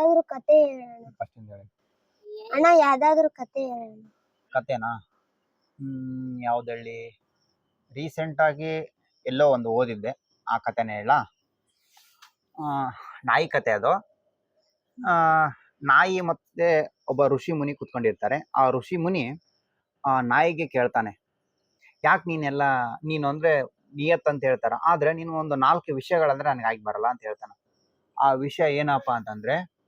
ಯಾವ್ದಾದ್ರು ಕತೆ ಹೇಳೋಣ. ಫಸ್ಟ್ ಹೇಳಿ. ಅಣ್ಣ ಯಾವ್ದಾದ್ರು ಕತೆ ಹೇಳೋಣ. ಕತೆನಾ? ಹ್ಮ್ ಯಾವ್ದು ಹೇಳಿ ರೀಸೆಂಟಾಗಿ ಎಲ್ಲೋ ಒಂದು ಓದಿದ್ದೆ. ಆ ಕತೆನೇ ಹೇಳ. ನಾಯಿ ಕತೆ ಅದು. ಆ, ನಾಯಿ ಮತ್ತೆ ಒಬ್ಬ ಋಷಿ ಮುನಿ ಕುತ್ಕೊಂಡಿರ್ತಾರೆ. ಆ ಋಷಿ ಮುನಿ ಆ ನಾಯಿಗೆ ಕೇಳ್ತಾನೆ. ಯಾಕೆ ನೀನೆಲ್ಲ ನೀನು ಅಂದ್ರೆ ನಿಯತ್ ಅಂತ ಹೇಳ್ತಾರ. ಆದ್ರೆ ನೀನು ಒಂದು ನಾಲ್ಕು ವಿಷಯಗಳಂದ್ರೆ ನನಗೆ ಆಗಿ ಬರಲ್ಲ ಅಂತ ಹೇಳ್ತಾನೆ. ಆ ವಿಷಯ ಏನಪ್ಪಾ ಅಂತಂದ್ರೆ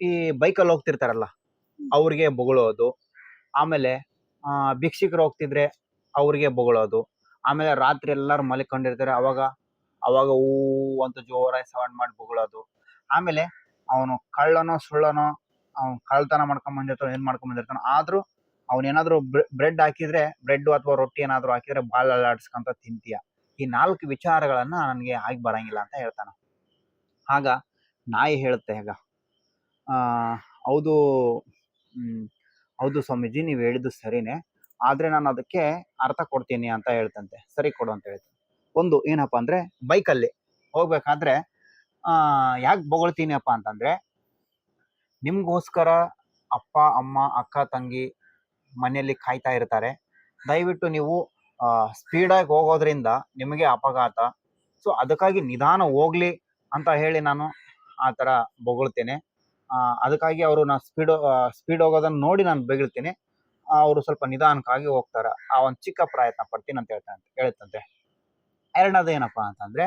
ಈ ಬೈಕಲ್ಲಿ ಹೋಗ್ತಿರ್ತಾರಲ್ಲ ಅವ್ರಿಗೆ ಬೊಗಳೋದು. ಆಮೇಲೆ ಆ, ಭಿಕ್ಷುಕರು ಹೋಗ್ತಿದ್ರೆ ಅವ್ರಿಗೆ ಬೊಗಳೋದು. ಆಮೇಲೆ ರಾತ್ರಿ ಎಲ್ಲರೂ ಮಲಿಕೊಂಡಿರ್ತಾರೆ ಅವಾಗ ಅವಾಗ ಹೂ ಅಂತ ಜೋರಾಗಿ ಸೌಂಡ್ ಮಾಡಿ ಬೊಗಳೋದು. ಆಮೇಲೆ ಅವನು ಕಳ್ಳನೋ ಸುಳ್ಳನೋ ಅವ್ನು ಕಳ್ತನ ಮಾಡ್ಕೊಂಡ್ ಬಂದಿರ್ತಾನೋ ಏನ್ ಮಾಡ್ಕೊಂಡ್ ಬಂದಿರ್ತಾನೋ ಆದ್ರೂ ಅವನೇನಾದ್ರೂ ಬ್ರೆಡ್ ಹಾಕಿದ್ರೆ ಬ್ರೆಡ್ ಅಥವಾ ರೊಟ್ಟಿ ಏನಾದ್ರೂ ಹಾಕಿದ್ರೆ ಬಾಲ್ ಅಲ್ಲಾಡ್ಸ್ಕೊಂತ ತಿಂತೀಯ. ಈ ನಾಲ್ಕು ವಿಚಾರಗಳನ್ನ ನನಗೆ ಆಗಿ ಬರಂಗಿಲ್ಲ ಅಂತ ಹೇಳ್ತಾನ. ಆಗ ನಾಯಿ ಹೇಳುತ್ತೆ ಈಗ ಹೌದು ಹೌದು ಸ್ವಾಮೀಜಿ, ನೀವು ಹೇಳಿದ್ದು ಸರಿನೇ. ಆದರೆ ನಾನು ಅದಕ್ಕೆ ಅರ್ಥ ಕೊಡ್ತೀನಿ ಅಂತ ಹೇಳ್ತಂತೆ. ಸರಿ ಕೊಡು ಅಂತ ಹೇಳ್ತೀನಿ. ಒಂದು, ಏನಪ್ಪ ಅಂದರೆ ಬೈಕಲ್ಲಿ ಹೋಗ್ಬೇಕಾದ್ರೆ ಯಾಕೆ ಬೊಗಳ್ತೀನಿಯಪ್ಪ ಅಂತಂದರೆ, ನಿಮಗೋಸ್ಕರ ಅಪ್ಪ, ಅಮ್ಮ, ಅಕ್ಕ, ತಂಗಿ ಮನೆಯಲ್ಲಿ ಕಾಯ್ತಾ ಇರ್ತಾರೆ. ದಯವಿಟ್ಟು ನೀವು ಸ್ಪೀಡಾಗಿ ಹೋಗೋದ್ರಿಂದ ನಿಮಗೆ ಅಪಘಾತ. ಸೊ, ಅದಕ್ಕಾಗಿ ನಿಧಾನ ಹೋಗ್ಲಿ ಅಂತ ಹೇಳಿ ನಾನು ಆ ಥರ ಬೊಗಳ್ತೇನೆ. ಅದಕ್ಕಾಗಿ ಅವರು ನಾ ಸ್ಪೀಡ್ ಸ್ಪೀಡ್ ಹೋಗೋದನ್ನ ನೋಡಿ ನಾನು ಬೆಗಿಳ್ತೀನಿ. ಅವರು ಸ್ವಲ್ಪ ನಿಧಾನಕ್ಕಾಗಿ ಹೋಗ್ತಾರೆ. ಆ ಒಂದು ಚಿಕ್ಕ ಪ್ರಯತ್ನ ಪಡ್ತೀನಿ ಅಂತ ಹೇಳ್ತಾನೆ ಹೇಳ್ತಂತೆ. ಎರಡನೇದು ಏನಪ್ಪ ಅಂತಂದ್ರೆ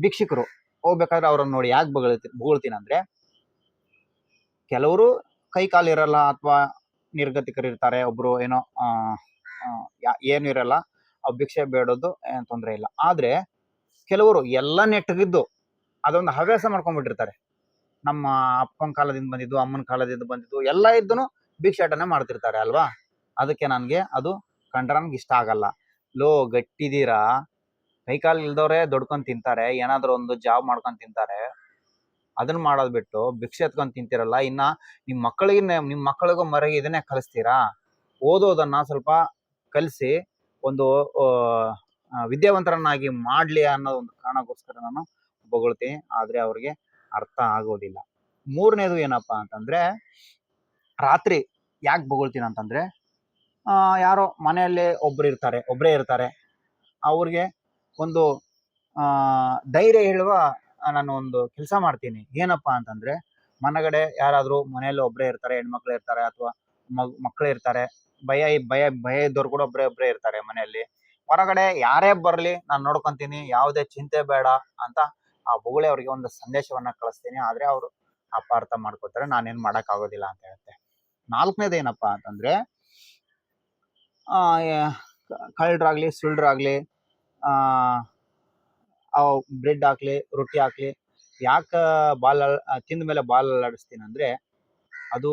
ಭಿಕ್ಷುಕರು ಹೋಗ್ಬೇಕಾದ್ರೆ ಅವ್ರನ್ನ ನೋಡಿ ಯಾಕೆ ಬೊಗಳ್ತಿ, ಬೊಗಳ್ತೀನಿ ಅಂದ್ರೆ, ಕೆಲವರು ಕೈ ಕಾಲು ಇರಲ್ಲ ಅಥವಾ ನಿರ್ಗತಿಕರು ಇರ್ತಾರೆ, ಒಬ್ರು ಏನೋ ಏನು ಇರಲ್ಲ ಆ ಭಿಕ್ಷೆ ಬೇಡೋದು ಏನು ತೊಂದರೆ ಇಲ್ಲ. ಆದ್ರೆ, ಕೆಲವರು ಎಲ್ಲ ನೆಟ್ಟಗಿದ್ದು ಅದೊಂದು ಹವ್ಯಾಸ ಮಾಡ್ಕೊಂಡ್ಬಿಟ್ಟಿರ್ತಾರೆ. ನಮ್ಮ ಅಪ್ಪನ ಕಾಲದಿಂದ ಬಂದಿದ್ದು, ಅಮ್ಮನ ಕಾಲದಿಂದ ಬಂದಿದ್ದು, ಎಲ್ಲ ಇದ್ದನು ಭಿಕ್ಷಾಟನೆ ಮಾಡ್ತಿರ್ತಾರೆ ಅಲ್ವಾ? ಅದಕ್ಕೆ ನನಗೆ ಅದು ಕಂಡ್ರೆ ನನ್ಗೆ ಇಷ್ಟ ಆಗಲ್ಲ. ಲೋ, ಗಟ್ಟಿದೀರಾ? ಕೈಕಾಲು ಇಲ್ದವ್ರೆ ದೊಡ್ಕೊಂಡ್ ತಿಂತಾರೆ, ಏನಾದ್ರು ಒಂದು ಜಾಬ್ ಮಾಡ್ಕೊಂಡ್ ತಿಂತಾರೆ. ಅದನ್ನ ಮಾಡೋದ್ ಬಿಟ್ಟು ಭಿಕ್ಷೆ ಎತ್ಕೊಂಡ್ ತಿಂತಿರಲ್ಲ, ಇನ್ನ ನಿಮ್ ಮಕ್ಕಳಿಗೆ ನಿಮ್ ಮಕ್ಕಳಿಗೂ ಮರಗೆ ಇದನ್ನೇ ಕಲಿಸ್ತೀರಾ? ಓದೋದನ್ನ ಸ್ವಲ್ಪ ಕಲಿಸಿ ಒಂದು ವಿದ್ಯಾವಂತರನ್ನಾಗಿ ಮಾಡ್ಲಿ ಅನ್ನೋ ಒಂದು ಕಾರಣಕ್ಕೋಸ್ಕರ ನಾನು ಬೊಗಳ್ತೀನಿ. ಆದ್ರೆ ಅವ್ರಿಗೆ ಅರ್ಥ ಆಗೋದಿಲ್ಲ. ಮೂರನೇದು ಏನಪ್ಪಾ ಅಂತಂದ್ರೆ, ರಾತ್ರಿ ಯಾಕೆ ಬೊಗಳ್ತೀನಿ ಅಂತಂದ್ರೆ ಯಾರೋ ಮನೆಯಲ್ಲಿ ಒಬ್ರು ಇರ್ತಾರೆ ಒಬ್ಬರೇ ಇರ್ತಾರೆ. ಅವ್ರಿಗೆ ಒಂದು ಧೈರ್ಯ ಹೇಳುವ ನಾನು ಒಂದು ಕೆಲಸ ಮಾಡ್ತೀನಿ. ಏನಪ್ಪಾ ಅಂತಂದ್ರೆ, ಮನೆಗಡೆ ಯಾರಾದರೂ ಮನೆಯಲ್ಲಿ ಒಬ್ಬರೇ ಇರ್ತಾರೆ, ಹೆಣ್ಮಕ್ಳು ಇರ್ತಾರೆ ಅಥವಾ ಮಗ್, ಮಕ್ಳು ಇರ್ತಾರೆ, ಭಯ ಭಯ ಭಯ ಇದ್ದವ್ರು ಕೂಡ ಒಬ್ಬರೇ ಒಬ್ಬರೇ ಇರ್ತಾರೆ ಮನೆಯಲ್ಲಿ. ಹೊರಗಡೆ ಯಾರೇ ಬರಲಿ ನಾನು ನೋಡ್ಕೊಂತೀನಿ, ಯಾವುದೇ ಚಿಂತೆ ಬೇಡ ಅಂತ ಆ ಬೊಗಳೆ ಅವ್ರಿಗೆ ಒಂದು ಸಂದೇಶವನ್ನ ಕಳಿಸ್ತೀನಿ. ಆದ್ರೆ ಅವರು ಅಪಾರ್ಥ ಮಾಡ್ಕೋತಾರೆ. ನಾನೇನ್ ಮಾಡಕ್ ಆಗೋದಿಲ್ಲ ಅಂತ ಹೇಳುತ್ತೆ. ನಾಲ್ಕನೇದು ಏನಪ್ಪಾ ಅಂತಂದ್ರೆ, ಆ ಕಳ್ಳರಾಗ್ಲಿ, ಸುಳ್ಳರಾಗ್ಲಿ, ಆ ಬ್ರೆಡ್ ಹಾಕ್ಲಿ, ರೊಟ್ಟಿ ಹಾಕ್ಲಿ, ಯಾಕ ಬಾಲ್ ತಿಂದ ಮೇಲೆ ಬಾಲ್ ಅಲ್ಲಾಡಿಸ್ತೀನಿ ಅಂದ್ರೆ, ಅದು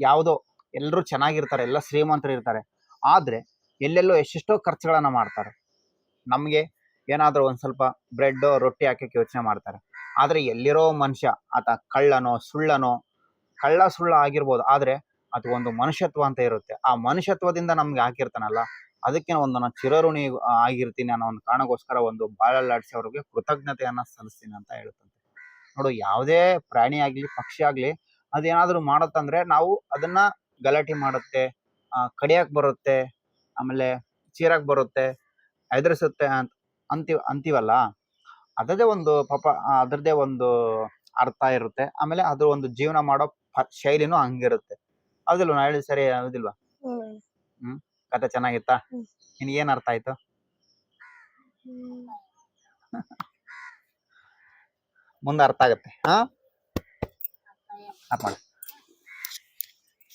ಯಾವುದೋ ಎಲ್ಲರೂ ಚೆನ್ನಾಗಿರ್ತಾರೆ, ಎಲ್ಲ ಶ್ರೀಮಂತರು ಇರ್ತಾರೆ. ಆದ್ರೆ ಎಲ್ಲೆಲ್ಲೋ ಎಷ್ಟೆಷ್ಟೋ ಖರ್ಚುಗಳನ್ನ ಮಾಡ್ತಾರೆ. ನಮ್ಗೆ ಏನಾದ್ರೂ ಒಂದು ಸ್ವಲ್ಪ ಬ್ರೆಡ್ ರೊಟ್ಟಿ ಹಾಕಕ್ಕೆ ಯೋಚನೆ ಮಾಡ್ತಾರೆ. ಆದರೆ ಎಲ್ಲಿರೋ ಮನುಷ್ಯ, ಆತ ಕಳ್ಳನೋ, ಸುಳ್ಳನೋ, ಕಳ್ಳ ಸುಳ್ಳ ಆಗಿರ್ಬೋದು, ಆದರೆ ಅದು ಒಂದು ಮನುಷ್ಯತ್ವ ಅಂತ ಇರುತ್ತೆ. ಆ ಮನುಷ್ಯತ್ವದಿಂದ ನಮ್ಗೆ ಹಾಕಿರ್ತಾನಲ್ಲ, ಅದಕ್ಕೆ ಒಂದು ನಾನು ಚಿರಋಣಿ ಆಗಿರ್ತೀನಿ ಅನ್ನೋ ಒಂದು ಕಾರಣಕ್ಕೋಸ್ಕರ ಒಂದು ಬಾಳಲ್ಲಾಡಿಸಿ ಅವ್ರಿಗೆ ಕೃತಜ್ಞತೆಯನ್ನು ಸಲ್ಲಿಸ್ತೀನಿ ಅಂತ ಹೇಳ್ತಂತೆ ನೋಡು, ಯಾವುದೇ ಪ್ರಾಣಿ ಆಗಲಿ, ಪಕ್ಷಿ ಆಗಲಿ, ಅದೇನಾದರೂ ಮಾಡತ್ತಂದ್ರೆ ನಾವು ಅದನ್ನ ಗಲಾಟೆ ಮಾಡುತ್ತೆ ಕಡಿಯಕ್ಕೆ ಕಡಿಯಕ್ ಬರುತ್ತೆ, ಆಮೇಲೆ ಚೀರಕ್ಕೆ ಬರುತ್ತೆ ಎದುರಿಸುತ್ತೆ ಅಂತ ಅಂತೀವ್ ಅಂತೀವಲ್ಲ? ಅದರದೇ ಒಂದು ಪಾಪ ಅದರದೇ ಒಂದು ಅರ್ಥ ಇರುತ್ತೆ. ಆಮೇಲೆ ಅದ್ರ ಒಂದು ಜೀವನ ಮಾಡೋ ಪ- ಶೈಲಿನೂ ಹಂಗಿರುತ್ತೆ. ಹೌದಿಲ್ವ? ನಾ ಹೇಳಿದ್ ಸರಿ ಹೌದಿಲ್ವಾ? ಹ್ಮ್. ಕತೆ ಚೆನ್ನಾಗಿತ್ತಾ? ಏನ್ ಅರ್ಥ ಆಯ್ತು. ಮುಂದೆ ಅರ್ಥ ಆಗತ್ತೆ ಹಾ? ಅರ್ಥ ಮಾಡು